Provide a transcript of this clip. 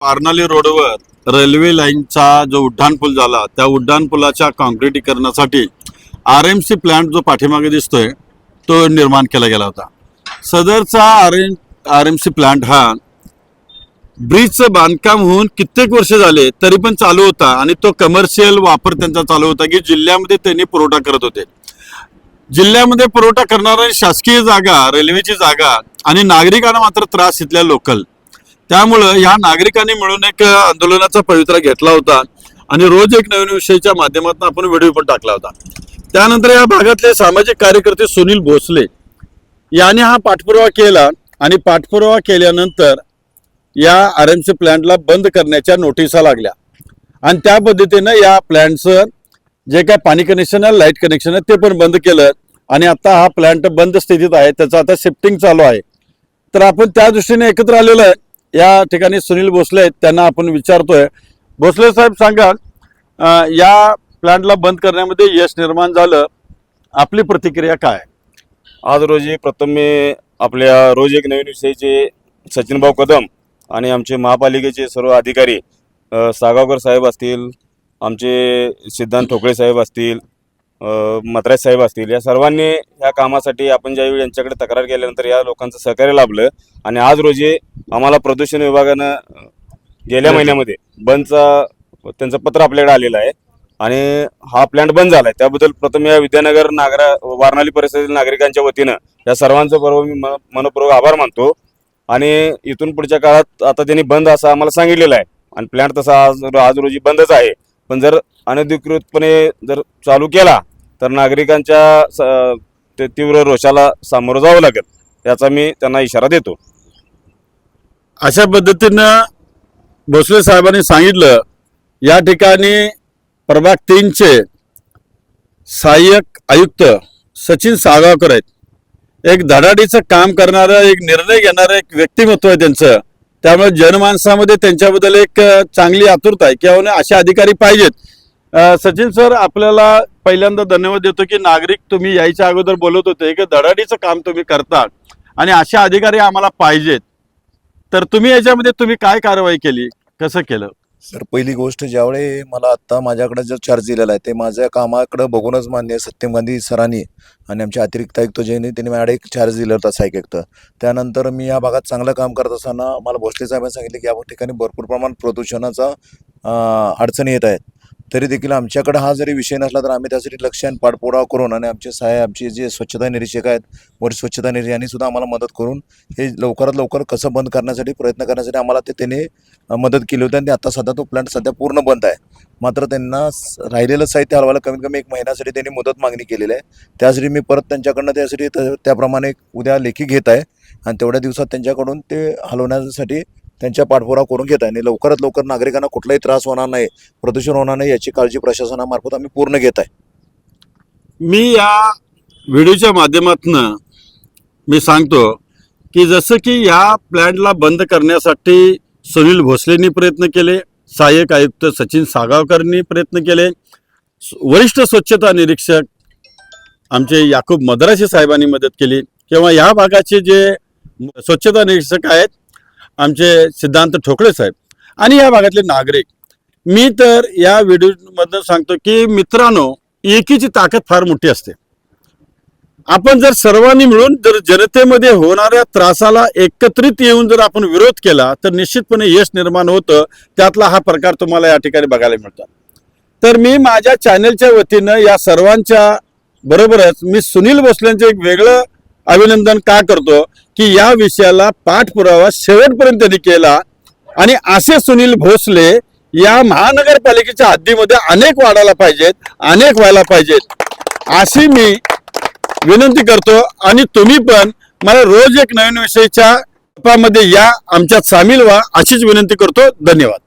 पारनाली रोडवर रेल्वे लाईनचा जो उड्डाणपूल झाला त्या उड्डाणपुलाच्या काँक्रिटीकरणासाठी आर एम सी प्लांट जो पाठीमागे दिसतोय तो निर्माण केला गेला होता. सदरचा R M R M C plant हा ब्रिजचं बांधकाम होऊन कित्येक वर्ष झाले तरी पण चालू होता आणि तो कमर्शियल वापर त्यांचा चालू होता की जिल्ह्यामध्ये त्यांनी पुरवठा करत होते. जिल्ह्यामध्ये पुरवठा करणारा शासकीय जागा रेल्वेची जागा आणि नागरिकांना मात्र त्रास इथल्या लोकल त्यामुळं या नागरिकांनी मिळून एक आंदोलनाचा पवित्रा घेतला होता. आणि रोज एक नवीन विषयाच्या माध्यमातून आपण व्हिडिओ पण टाकला होता. त्यानंतर या भागातले सामाजिक कार्यकर्ते सुनील भोसले याने हा पाठपुरावा केला आणि पाठपुरावा केल्यानंतर या आर एम सी प्लॅन्टला बंद करण्याच्या नोटिसा लागल्या. आणि त्या पद्धतीनं या प्लॅन्टचं जे काय पाणी कनेक्शन आहे लाइट कनेक्शन आहे ते पण बंद केलं. आणि आता हा प्लॅन्ट बंद स्थितीत आहे त्याचं आता शिफ्टिंग चालू आहे. तर आपण त्या दृष्टीने एकत्र आलेलो आहे. या ठिकाणी सुनील भोसले आहेत त्यांना आपण विचारतोय. भोसले साहेब सांगा या प्लांटला बंद करण्यामध्ये यश निर्माण झालं. आपली प्रतिक्रिया काय आज रोजी प्रथम मी आपल्या रोज एक नवीन विषयीचे सचिनभाऊ कदम आणि आमचे महापालिकेचे सर्व अधिकारी सागावकर साहेब असतील आमचे सिद्धांत ठोकळे साहेब असतील मद्रास साहेब असतील या सर्वांनी या कामासाठी आपण ज्यावेळी यांच्याकडे तक्रार केल्यानंतर या लोकांचं सहकार्य लाभलं आणि आज रोजी आम्हाला प्रदूषण विभागानं गेल्या महिन्यामध्ये बंदचा त्यांचं पत्र आपल्याकडे आलेलं आहे. आणि हा प्लांट बंद झालाय. त्याबद्दल प्रथम या विद्यानगर नागरा वारणाली परिसरातील नागरिकांच्या वतीनं या सर्वांचं बरोबर मी मनपूर्वक आभार मानतो. आणि इथून पुढच्या काळात आता त्यांनी बंद असं आम्हाला सांगितलेलं आहे. आणि प्लांट तसा आज आज रोजी बंदच आहे. पण जर अनधिकृतपणे जर चालू केला तर नागरिकांच्या स- ते तीव्र रोषाला सामोरं जावं लागेल. याचा मी त्यांना इशारा देतो. अशा पद्धतीनं भोसले साहेबांनी सांगितलं या ठिकाणी प्रभाग तीनचे सहाय्यक आयुक्त सचिन सागावकर आहेत. एक धडाडीचं काम करणारं एक निर्णय घेणारं एक व्यक्तिमत्व आहे त्यांचं. त्यामुळे जनमानसामध्ये त्यांच्याबद्दल एक चांगली आतुरता आहे. किंवा असे अधिकारी पाहिजेत. सचिन सर आपल्याला पहिल्यांदा धन्यवाद देतो की नागरिक तुम्ही यायच्या अगोदर बोलत होते. की धडाडीचं काम तुम्ही करता आणि असे अधिकारी आम्हाला पाहिजेत. तर तुम्ही याच्यामध्ये तुम्ही काय कारवाई केली? कसं केलं? सर पहिली गोष्ट ज्यावेळी मला आत्ता माझ्याकडे जो चार्ज दिलेला आहे ते माझ्या कामाकडे बघूनच मान्य सत्यम गांधी सरांनी आणि आमच्या अतिरिक्त आयुक्त जयनी त्यांनी माझ्याकडे एक चार्ज दिला होता सहाय्यक तर. त्यानंतर मी या भागात चांगलं काम करत असताना मला भोसले साहेबांनी सांगितले की या ठिकाणी भरपूर प्रमाणात प्रदूषणाचा अडचणी येत आहेत. तरी देखील आमच्याकडे हा जरी विषय नसला तर आम्ही त्यासाठी लक्ष आणि पाठपुरावा करून आणि आमचे साहेब आमचे जे स्वच्छता निरीक्षक आहेत वर स्वच्छता निरीक्षक यांनी सुद्धा आम्हाला मदत करून हे लवकरात लवकर कसं बंद करण्यासाठी प्रयत्न करण्यासाठी आम्हाला ते त्यांनी मदत केली होती आणि आता सध्या तो प्लांट सध्या पूर्ण बंद आहे. मात्र त्यांना स- राहिलेलं साहित्य हलवायला कमीत कमी एक महिन्यासाठी त्यांनी मुदत मागणी केलेली आहे. त्यासाठी मी परत त्यांच्याकडनं त्यासाठी त्याप्रमाणे उद्या लेखी घेत आहे आणि तेवढ्या दिवसात त्यांच्याकडून ते हलवण्यासाठी त्यांच्या पाठपुरावा करून घेत आहे. आणि लवकरात लवकर नागरिकांना कुठलाही त्रास होणार नाही प्रदूषण होणार नाही याची काळजी प्रशासनामार्फत आम्ही पूर्ण घेत आहे. मी या व्हिडिओच्या माध्यमातून मी सांगतो की जसं की या प्लॅन्टला बंद करण्यासाठी सुनील भोसलेंनी प्रयत्न केले सहाय्यक आयुक्त सचिन सागावकरनी प्रयत्न केले वरिष्ठ स्वच्छता निरीक्षक आमचे याकूब मद्राशी साहेबांनी मदत केली. किंवा या भागाचे जे स्वच्छता निरीक्षक आहेत आमचे सिद्धांत ठोकळे साहेब. आणि या भागातले नागरिक मी तर या व्हिडिओमधनं सांगतो की मित्रांनो एकीची ताकद फार मोठी असते. आपण जर सर्वांनी मिळून जर जनतेमध्ये होणाऱ्या त्रासाला एकत्रित येऊन जर आपण विरोध केला तर निश्चितपणे यश निर्माण होतं. त्यातला हा प्रकार तुम्हाला या ठिकाणी बघायला मिळतात तर मी माझ्या चॅनलच्या वतीनं या सर्वांच्या बरोबरच मी सुनील भोसलेंचं एक वेगळं अभिनंदन का करतो की या विषयाला पाठपुरावा शेवटपर्यंत त्यांनी केला. आणि असे सुनील भोसले या महानगरपालिकेच्या हद्दीमध्ये अनेक वाढायला पाहिजेत अनेक व्हायला पाहिजेत. अशी मी विनंती करतो आणि तुम्ही पण मला रोज एक नवीन विषयीच्या मध्ये या आमच्यात सामील व्हा अशीच विनंती करतो. धन्यवाद.